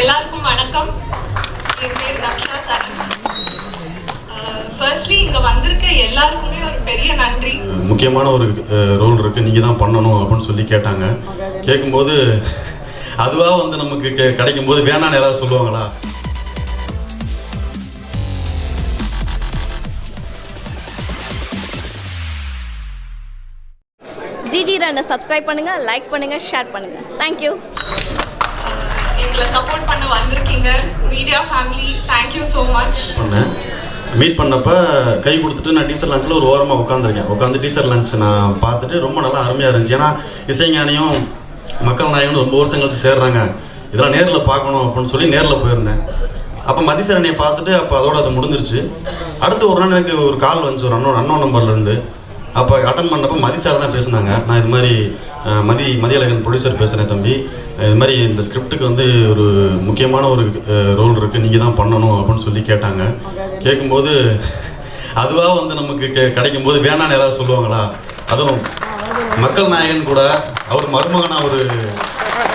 எல்லாருக்கும் வணக்கம். என் பேர் தக்ஷா சரண் ஃபர்ஸ்ட்லி இங்க வந்திருக்க எல்லாருக்குமே ஒரு பெரிய நன்றி. முக்கியமான ஒரு ரோல் இருக்குது நீங்கள் தான் பண்ணணும் அப்படின்னு சொல்லி கேட்டாங்க. கேட்கும்போது அதுவாக வந்து நமக்கு கே கிடைக்கும்போது வேணான்னு யாராவது சொல்லுவாங்களா? ஜிஜி ரன்னை சப்ஸ்கிரைப் பண்ணுங்க லைக் பண்ணுங்க ஷேர் பண்ணுங்க. தேங்க்யூ எங்களை சப்போர்ட் பண்ண வந்திருக்கீங்க. Media family thank you so much meet பண்ணப்ப கை கொடுத்துட்டு நான் டீசர் லஞ்சில் ஒரு ஓரமாக உட்காந்துருக்கேன் உட்காந்து டீசர் லஞ்ச் நான் பார்த்துட்டு ரொம்ப நல்லா அருமையாக இருந்துச்சு. ஏன்னா இசைஞானியும் மக்கள் நாயகனும் ரொம்ப வருஷம் கழிச்சு சேர்றாங்க. இதெல்லாம் நேரில் பார்க்கணும் அப்படின்னு சொல்லி நேரில் போயிருந்தேன். அப்போ மதிசரணியை பார்த்துட்டு அப்போ அதோட அது முடிஞ்சிருச்சு. அடுத்து ஒரு நாள் எனக்கு ஒரு கால் வந்துச்சு. ஒரு அண்ணன் அண்ணன் நம்பர்லேருந்து அப்போ அட்டன் பண்ணப்போ மதி சார் தான் பேசினாங்க. நான் இது மாதிரி மதி மதியழகன் ப்ரொடியூசர் பேசுகிறேன் தம்பி. இது மாதிரி இந்த ஸ்கிரிப்டுக்கு வந்து ஒரு முக்கியமான ஒரு ரோல் இருக்குது நீங்கள் தான் பண்ணணும் அப்படின்னு சொல்லி கேட்டாங்க. கேட்கும்போது அதுவாக வந்து நமக்கு கே கிடைக்கும்போது வேணான்னு யாராவது சொல்லுவாங்களா? அதுவும் மக்கள் நாயகன் கூட அவர் மருமகனாக ஒரு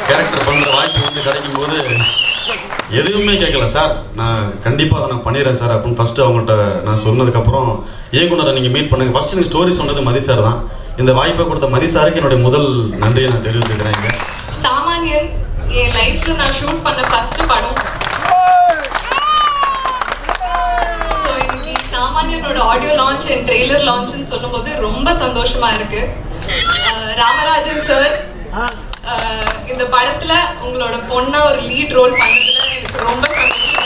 கேரக்டர் பண்ணுற வாய்ப்பு வந்து கிடைக்கும்போது எதுவுமே கேட்கல சார் நான் கண்டிப்பாக அதை நான் பண்ணிடுறேன் சார் அப்படின்னு ஃபஸ்ட்டு அவங்கள்ட்ட நான் சொன்னதுக்கப்புறம் இயக்குனரை நீங்கள் மீட் பண்ணுங்க. ஃபஸ்ட்டு எனக்கு ஸ்டோரி சொன்னது மதி சார் தான். இந்த வாய்ப்பை கொடுத்த மதி சாருக்கு என்னுடைய முதல் நன்றியை நான் தெரிவிச்சுக்கிறேன் சாமானியன் என் லைஃப்ல நான் ஷூட் பண்ண ஃபர்ஸ்ட் படம் ஸோ இன்னைக்கு சாமானியனோட ஆடியோ லான்ச் அண்ட் ட்ரெய்லர் லான்ச்னு சொல்லும்போது ரொம்ப சந்தோஷமா இருக்கு ராமராஜன் சார் இந்த படத்துல உங்களோட பொண்ணா ஒரு லீட் ரோல் பண்ணதுல எனக்கு ரொம்ப சந்தோஷம்.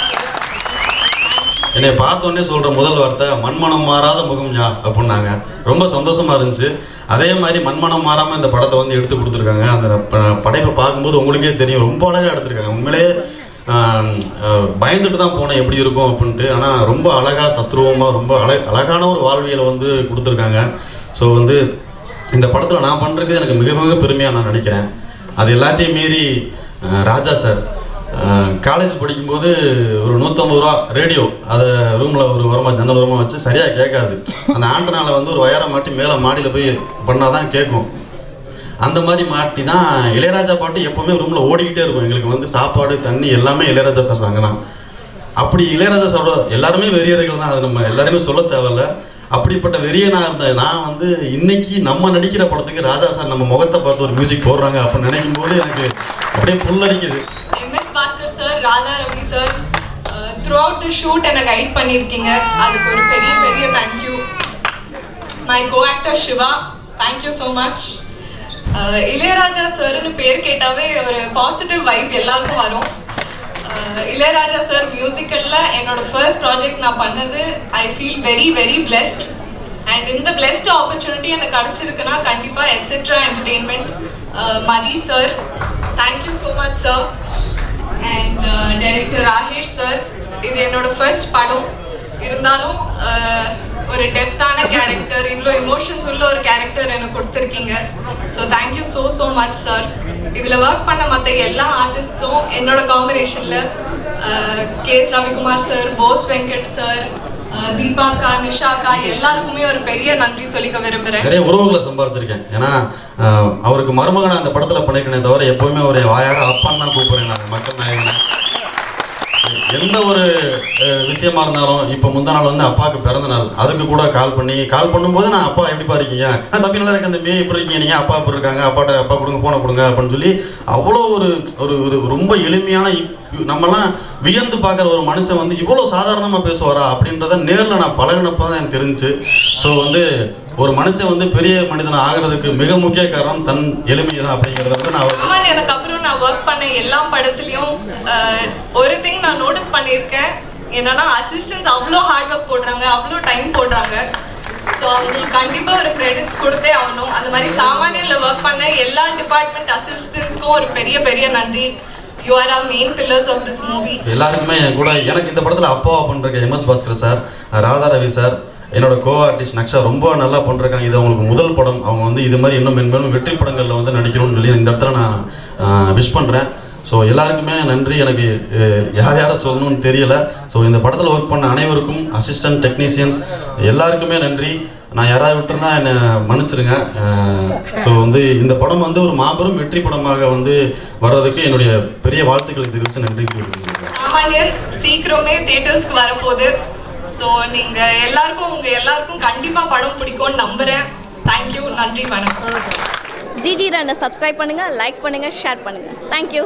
என்னை பார்த்தோன்னே சொல்கிற முதல் வார்த்தை மண்மனம் மாறாத முகம்யா அப்படின்னாங்க. ரொம்ப சந்தோஷமாக இருந்துச்சு. அதே மாதிரி மண்மனம் மாறாமல் இந்த படத்தை வந்து எடுத்து கொடுத்துருக்காங்க. அந்த ப- படைப்பை பார்க்கும்போது உங்களுக்கே தெரியும். ரொம்ப அழகாக எடுத்திருக்காங்க. உண்மையிலே பயந்துட்டு தான் போனேன் எப்படி இருக்கும் அப்படின்ட்டு. ஆனால் ரொம்ப அழகாக தத்ரூபமாக ரொம்ப அழ அழகான ஒரு வாழ்வியலை வந்து கொடுத்துருக்காங்க. ஸோ வந்து இந்த படத்தில் நான் பண்ணுறது எனக்கு மிக மிக பெருமையாக நான் நினைக்கிறேன். அது எல்லாத்தையும் மீறி ராஜா சார் காலேஜ் படிக்கும்போது ஒரு நூற்றம்பது ரூபா ரேடியோ அதை ரூமில் ஒரு உரமாக ஜன்னல் உரமாக வச்சு சரியாக கேட்காது. அந்த ஆண்டனால வந்து ஒரு வயரை மாட்டி மேலே மாடியில் போய் பண்ணால் தான் கேட்கும். அந்த மாதிரி மாட்டி தான் இளையராஜா பாட்டு எப்போவுமே ரூமில் ஓடிக்கிட்டே இருக்கும். எங்களுக்கு வந்து சாப்பாடு தண்ணி எல்லாமே இளையராஜா சார் சாங்க தான். அப்படி இளையராஜா சாரோட எல்லாருமே வெறியர்கள் தான். அது நம்ம எல்லாருமே சொல்ல தேவையில்ல. அப்படிப்பட்ட வெறியனாக இருந்த நான் வந்து இன்னைக்கு நம்ம நடிக்கிற படத்துக்கு ராஜா சார் நம்ம முகத்தை பார்த்து ஒரு மியூசிக் போடுறாங்க அப்படின்னு நினைக்கும் போது எனக்கு அப்படியே புல்லரிக்குது sir Radha Ravi sir throughout the shoot என்னை கைட் பண்ணியிருக்கீங்க. அதுக்கு ஒரு பெரிய பெரிய thank you my co actor Siva thank you so much Ilaiyaraaja சார்னு பேர் கேட்டாவே ஒரு பாசிட்டிவ் வைப் எல்லாருக்கும் வரும். இளையராஜா சார் மியூசிக்கலில் என்னோட ஃபர்ஸ்ட் ப்ராஜெக்ட் நான் பண்ணது I feel very very blessed and இந்த பிளெஸ்ட் ஆப்பர்ச்சுனிட்டி எனக்கு கிடச்சிருக்குன்னா கண்டிப்பாக etcetera entertainment Mathi sir thank you so much sir and director Rakesh sir இது என்னோட ஃபர்ஸ்ட் படம். இருந்தாலும் uh, ஒரு டெப்த்தான கேரக்டர் இவ்வளோ எமோஷன்ஸ் உள்ள ஒரு கேரக்டர் எனக்கு கொடுத்துருக்கீங்க. So thank you so so much sir இதில் ஒர்க் பண்ண மற்ற எல்லா ஆர்டிஸ்ட்டும் என்னோட காம்பினேஷனில் K Ravikumar sir Bose Venkat sir தீபாக்கா நிஷாக்கா எல்லாருக்குமே ஒரு பெரிய நன்றி சொல்லிக்க விரும்புகிறேன் நிறைய உறவுகளை சம்பாரிச்சிருக்கேன். ஏன்னா ஆஹ், அவருக்கு மருமகனை அந்த படத்தில் பண்ணிருக்கனே தவிர எப்பவுமே ஒரு வாயாக அப்பான்னு தான் கூப்பிடுறேன் நான் மக்கள் நாயகனை. எந்த ஒரு விஷயமா இருந்தாலும் இப்போ முந்தா நாள் வந்து அப்பாவுக்கு பிறந்த நாள். அதுக்கு கூட கால் பண்ணி கால் பண்ணும்போது நான் அப்பா எப்படிப்பா இருக்கீங்க? ஆ தம்பி நல்லா இருக்கேன் தம்பி. இப்படி இருக்கீங்க நீங்கள் அப்பா இப்படி இருக்காங்க? அப்பாட்ட அப்பா கொடுங்க ஃபோனை கொடுங்க அப்படின்னு சொல்லி அவ்வளோ ஒரு ஒரு ஒரு ரொம்ப எளிமையான இப்- நம்மலாம் வியந்து பார்க்குற ஒரு மனுஷன் வந்து இவ்வளோ சாதாரணமாக பேசுவாரா அப்படின்றத நேரில் நான் பழகினப்போ தான் எனக்கு தெரிஞ்சுச்சு ஸோ வந்து ஒரு மனுஷன் வந்து பெரிய மனிதன் ஆகிறதுக்கு மிக முக்கிய காரணம் தன் எளிமை தான் அப்படிங்கிறத வந்து நான் நான் ஒர்க் பண்ண எல்லா படத்துலையும் ஒரு திங் நான் நோட்டீஸ் பண்ணியிருக்கேன். என்னன்னா அசிஸ்டன்ஸ் அவ்வளோ ஹார்ட் ஒர்க் போடுறாங்க அவ்வளோ டைம் போடுறாங்க. ஸோ அவங்களுக்கு கண்டிப்பாக ஒரு கிரெடிட்ஸ் கொடுத்தே ஆகணும். அந்த மாதிரி சாமானியில் ஒர்க் பண்ண எல்லா டிபார்ட்மெண்ட் அசிஸ்டன்ஸ்க்கும் ஒரு பெரிய பெரிய நன்றி. You are are main pillars of this movie எல்லாருக்குமே கூட எனக்கு இந்த படத்தில் அப்பாவா பண்ணுறக்க MS Bhaskar sir Radha Ravi sir என்னோட கோ ஆர்டிஸ்ட் நக்ஷா ரொம்ப நல்லா பண்ணிருக்காங்க. இது அவங்களுக்கு முதல் படம். அவங்க வந்து இது மாதிரி இன்னும் மென்மேலும் வெற்றி படங்களில் வந்து நடிக்கணும்னு சொல்லி இந்த இடத்துல நான் விஷ் பண்ணுறேன் ஸோ எல்லாருக்குமே நன்றி. எனக்கு யார் யாரை சொல்லணும்னு தெரியல. ஸோ இந்த படத்தில் ஒர்க் பண்ண அனைவருக்கும் அசிஸ்டன்ட் டெக்னீஷியன்ஸ் எல்லாருக்குமே நன்றி. நான் யாராவது விட்டுருந்தா என்னை மன்னிச்சிருங்க. ஸோ வந்து இந்த படம் வந்து ஒரு மாபெரும் வெற்றி படமாக வந்து வர்றதுக்கு என்னுடைய பெரிய வாழ்த்துக்களை தெரிவித்து நன்றி சீக்கிரமே தியேட்டர்ஸ்க்கு வரும்போது ஸோ நீங்கள் எல்லாருக்கும் உங்கள் எல்லாருக்கும் கண்டிப்பாக படம் பிடிக்கும்னு நம்புகிறேன் தேங்க்யூ நன்றி வணக்கம். ஜிஜி ரனை சப்ஸ்கிரைப் பண்ணுங்கள் லைக் பண்ணுங்கள் ஷேர் பண்ணுங்கள் தேங்க்யூ